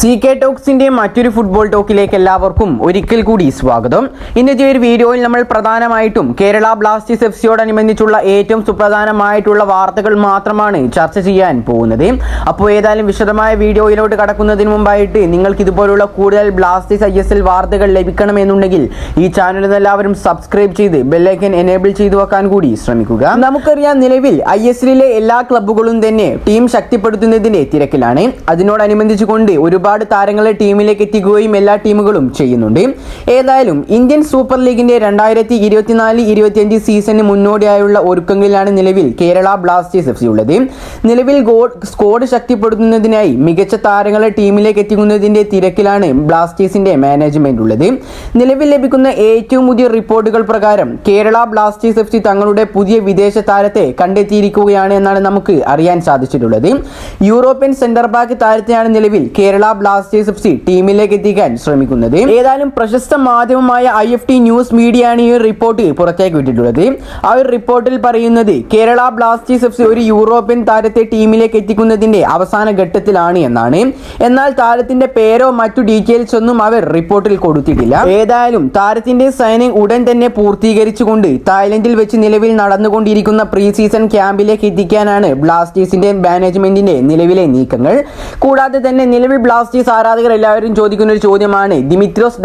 C K ടോക്സിന്റെ മറ്റൊരു football ടോക്കിലേക്ക് എല്ലാവർക്കും ഒരിക്കൽ കൂടി സ്വാഗതം. ഇന്നത്തെ ഒരു വീഡിയോയിൽ നമ്മൾ പ്രധാനമായിട്ടും കേരള ബ്ലാസ്റ്റേഴ്സ് എഫ് സിയോടനുബന്ധിച്ചുള്ള ഏറ്റവും സുപ്രധാനമായിട്ടുള്ള വാർത്തകൾ മാത്രമാണ് ചർച്ച ചെയ്യാൻ പോകുന്നത്. അപ്പോൾ ഏതായാലും വിശദമായ വീഡിയോയിലോട്ട് കടക്കുന്നതിന് മുമ്പായിട്ട് നിങ്ങൾക്ക് ഇതുപോലുള്ള കൂടുതൽ ബ്ലാസ്റ്റേഴ്സ് ഐ എസ് എൽ വാർത്തകൾ ലഭിക്കണമെന്നുണ്ടെങ്കിൽ ഈ ചാനൽ എല്ലാവരും സബ്സ്ക്രൈബ് ചെയ്ത് ബെല്ലൈക്കൻ എനേബിൾ ചെയ്തു വെക്കാൻ കൂടി ശ്രമിക്കുക. നമുക്കറിയാം നിലവിൽ ഐ എസ് എല്ലിലെ എല്ലാ ക്ലബ്ബുകളും തന്നെ ടീം ശക്തിപ്പെടുത്തുന്നതിന്റെ തിരക്കിലാണ്. അതിനോടനുബന്ധിച്ചുകൊണ്ട് ഒരുപാട് താരങ്ങളെ ടീമിലേക്ക് എത്തിക്കുകയും എല്ലാ ടീമുകളും ചെയ്യുന്നുണ്ട്. ഏതായാലും ഇന്ത്യൻ സൂപ്പർ ലീഗിന്റെ രണ്ടായിരത്തി ഇരുപത്തിനാല് ഇരുപത്തിയഞ്ച് സീസണിന് മുന്നോടിയായുള്ള ഒരുക്കങ്ങളിലാണ് നിലവിൽ കേരള ബ്ലാസ്റ്റേഴ്സ് എഫ് സി ഉള്ളത്. നിലവിൽ ഗോൾ സ്ക്വാഡ് ശക്തിപ്പെടുത്തുന്നതിനായി മികച്ച താരങ്ങളെ ടീമിലേക്ക് എത്തിക്കുന്നതിന്റെ തിരക്കിലാണ് ബ്ലാസ്റ്റേഴ്സിന്റെ മാനേജ്മെന്റ് ഉള്ളത്. നിലവിൽ ലഭിക്കുന്ന ഏറ്റവും പുതിയ റിപ്പോർട്ടുകൾ പ്രകാരം കേരള ബ്ലാസ്റ്റേഴ്സ് എഫ് സി തങ്ങളുടെ പുതിയ വിദേശ താരത്തെ കണ്ടെത്തിയിരിക്കുകയാണ് എന്നാണ് നമുക്ക് അറിയാൻ സാധിച്ചിട്ടുള്ളത്. യൂറോപ്യൻ സെന്റർ ബാക്ക് താരത്തെയാണ് നിലവിൽ കേരള ബ്ലാസ്റ്റേഴ്സ് എഫ് സി ടീമിലേക്ക് എത്തിക്കാൻ ശ്രമിക്കുന്നത്. ഏതായാലും പ്രശസ്ത മാധ്യമമായ ഐ എഫ് ടി ന്യൂസ് മീഡിയയാണ് ഈ റിപ്പോർട്ട് പുറത്തേക്ക് വിട്ടിട്ടുള്ളത്. ആ ഒരു റിപ്പോർട്ടിൽ പറയുന്നത് കേരള ബ്ലാസ്റ്റേഴ്സ് എഫ് സി ഒരു യൂറോപ്യൻ താരത്തെ ടീമിലേക്ക് എത്തിക്കുന്നതിന്റെ അവസാന ഘട്ടത്തിലാണ് എന്നാണ്. എന്നാൽ താരത്തിന്റെ പേരോ മറ്റു ഡീറ്റെയിൽസ് ഒന്നും അവർ റിപ്പോർട്ടിൽ കൊടുത്തിട്ടില്ല. ഏതായാലും താരത്തിന്റെ സൈനിങ് ഉടൻ തന്നെ പൂർത്തീകരിച്ചുകൊണ്ട് തായ്ലൻഡിൽ വെച്ച് നിലവിൽ നടന്നുകൊണ്ടിരിക്കുന്ന പ്രീ സീസൺ ക്യാമ്പിലേക്ക് എത്തിക്കാനാണ് ബ്ലാസ്റ്റേഴ്സിന്റെ മാനേജ്മെന്റിന്റെ നിലവിലെ നീക്കങ്ങൾ. കൂടാതെ തന്നെ നിലവിൽ ബ്ലാസ്റ്റേഴ്സ് ആരാധകർ എല്ലാവരും ചോദിക്കുന്ന ഒരു ചോദ്യമാണ് ദിമിത്രോസ്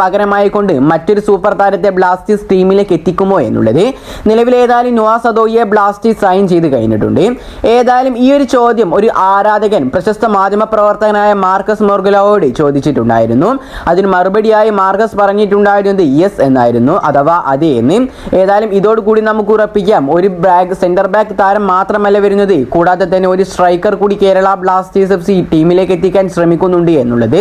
പകരമായി കൊണ്ട് മറ്റൊരു സൂപ്പർ താരത്തെ ബ്ലാസ്റ്റേഴ്സ് ടീമിലേക്ക് എത്തിക്കുമോ എന്നുള്ളത്? നിലവിൽ ഏതായാലും നോവാ സദോയെ ബ്ലാസ്റ്റേഴ്സ് സൈൻ ചെയ്ത് കഴിഞ്ഞിട്ടുണ്ട്. ഏതായാലും ഈ ഒരു ചോദ്യം ഒരു ആരാധകൻ പ്രശസ്ത മാധ്യമ പ്രവർത്തകനായ മാർക്കസ് മോർഗലോയോട് ചോദിച്ചിട്ടുണ്ടായിരുന്നു. അതിന് മറുപടിയായി മാർക്കസ് പറഞ്ഞിട്ടുണ്ടായിരുന്നത് യെസ് എന്നായിരുന്നു അഥവാ അതെ എന്ന്. ഏതായാലും ഇതോടുകൂടി നമുക്ക് ഉറപ്പിക്കാം ഒരു ബാക്ക് സെന്റർ ബാക്ക് താരം മാത്രമല്ല വരുന്നത്. കൂടാതെ തന്നെ ഒരു സ്ട്രൈക്കർ കൂടി കേരള ബ്ലാസ്റ്റേഴ്സ് എഫ് സി ടീമിലേക്ക് എത്തിക്കാൻ ശ്രമിക്കുന്നുണ്ട് എന്നുള്ളത്.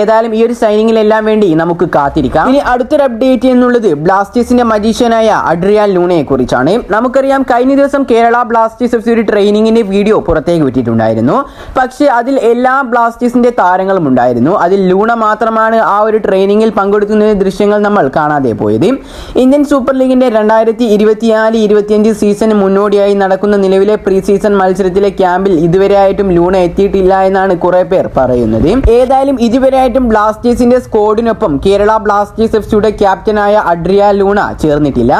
ഏതായാലും ഈ ഒരു സൈനിങ്ങിലെല്ലാം വേണ്ടി നമുക്ക് കാത്തിരിക്കാം. ഇനി അടുത്തൊരു അപ്ഡേറ്റ് എന്നുള്ളത് ബ്ലാസ്റ്റേഴ്സിന്റെ മജീഷ്യനായ അഡ്രിയാൻ ലൂണയെ കുറിച്ചാണ്. നമുക്കറിയാം കഴിഞ്ഞ ദിവസം കേരള ബ്ലാസ്റ്റേഴ്സ് എഫ് സി ഒരു ട്രെയിനിങ്ങിന്റെ വീഡിയോ പുറത്തേക്ക് വിട്ടിട്ടുണ്ടായിരുന്നു. പക്ഷേ അതിൽ എല്ലാ ബ്ലാസ്റ്റേഴ്സിന്റെ താരങ്ങളും ഉണ്ടായിരുന്നു. അതിൽ ലൂണ മാത്രമാണ് ആ ഒരു ട്രെയിനിങ്ങിൽ പങ്കെടുക്കുന്ന ദൃശ്യങ്ങൾ നമ്മൾ കാണാതെ പോയത്. ഇന്ത്യൻ സൂപ്പർ ലീഗിന്റെ രണ്ടായിരത്തി ഇരുപത്തിനാല് ഇരുപത്തിയഞ്ച് സീസണിന് മുന്നോടിയായി നടക്കുന്ന നിലവിലെ പ്രീ സീസൺ മത്സരത്തിലെ ക്യാമ്പിൽ ഇതുവരെയായിട്ടും ലൂണ എത്തിയിട്ടില്ല എന്നാണ് കുറെ പേർ പറയുന്നത്. ഏതായാലും ഇതുവരെയായിട്ടും ബ്ലാസ്റ്റേഴ്സിന്റെ സ്കോഡിനൊപ്പം കേരള ബ്ലാസ്റ്റേഴ്സ് എഫ് സിയുടെ ക്യാപ്റ്റനായ അഡ്രിയ ലൂണ ചേർന്നിട്ടില്ല.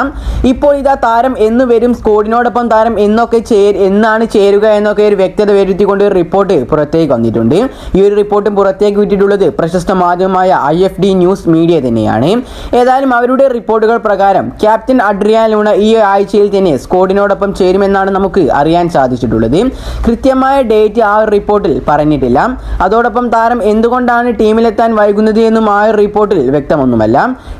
ഇപ്പോൾ ഇതാ താരം എന്ന് വരും സ്കോഡിനോടൊപ്പം താരം എന്നൊക്കെ ചേർ എന്നാണ് ചേരുക എന്നൊക്കെ ഒരു വ്യക്തത വരുത്തിക്കൊണ്ട് ഒരു റിപ്പോർട്ട് പുറത്തേക്ക് വന്നിട്ടുണ്ട്. ഈ ഒരു റിപ്പോർട്ടും പുറത്തേക്ക് വിട്ടിട്ടുള്ളത് പ്രശസ്ത മാധ്യമമായ I F D news media തന്നെയാണ്. ഏതായാലും അവരുടെ റിപ്പോർട്ടുകൾ പ്രകാരം ക്യാപ്റ്റൻ അഡ്രിയ ലൂണ ഈ ആഴ്ചയിൽ തന്നെ സ്കോഡിനോടൊപ്പം ചേരുമെന്നാണ് നമുക്ക് അറിയാൻ സാധിച്ചിട്ടുള്ളത്. കൃത്യമായ ഡേറ്റ് ആ റിപ്പോർട്ടിൽ പറഞ്ഞിട്ടില്ല. അതോടൊപ്പം താരം എന്തുകൊണ്ടാണ് ടീമിലെത്താൻ വൈകുന്നത് എന്നും ആ റിപ്പോർട്ടിൽ വ്യക്തമൊന്നുമല്ല.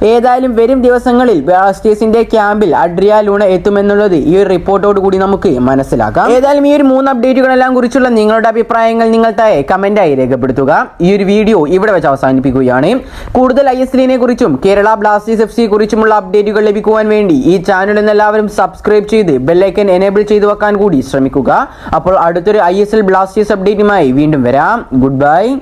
ഏതായാലും വരും ദിവസങ്ങളിൽ ബ്ലാസ്റ്റേഴ്സിന്റെ ക്യാമ്പിൽ അഡ്രിയ ലൂണ എത്തുമെന്നുള്ളത് ഈ ഒരു റിപ്പോർട്ടോട് കൂടി നമുക്ക് മനസ്സിലാക്കാം. ഏതായാലും ഈ ഒരു മൂന്ന് അപ്ഡേറ്റുകളെല്ലാം കുറിച്ചുള്ള നിങ്ങളുടെ അഭിപ്രായങ്ങൾ നിങ്ങൾ താഴെ കമന്റായി രേഖപ്പെടുത്തുക. ഈ ഒരു വീഡിയോ ഇവിടെ വെച്ച് അവസാനിപ്പിക്കുകയാണ്. കൂടുതൽ ഐ എസ് എല്ലിനെ കുറിച്ചും കേരള ബ്ലാസ്റ്റേഴ്സ് എഫ് സി കുറിച്ചുമുള്ള അപ്ഡേറ്റുകൾ ലഭിക്കുവാൻ വേണ്ടി ഈ ചാനൽ എല്ലാവരും സബ്സ്ക്രൈബ് ചെയ്ത് ബെല്ലൈക്കൻ എനേബിൾ ചെയ്തു വെക്കാൻ കൂടി ശ്രമിക്കുക. അപ്പോൾ അടുത്തൊരു ഐ എസ് എൽ ബ്ലാസ്റ്റേഴ്സ് അപ്ഡേറ്റുമായി വീണ്ടും വരാം. Good bye vai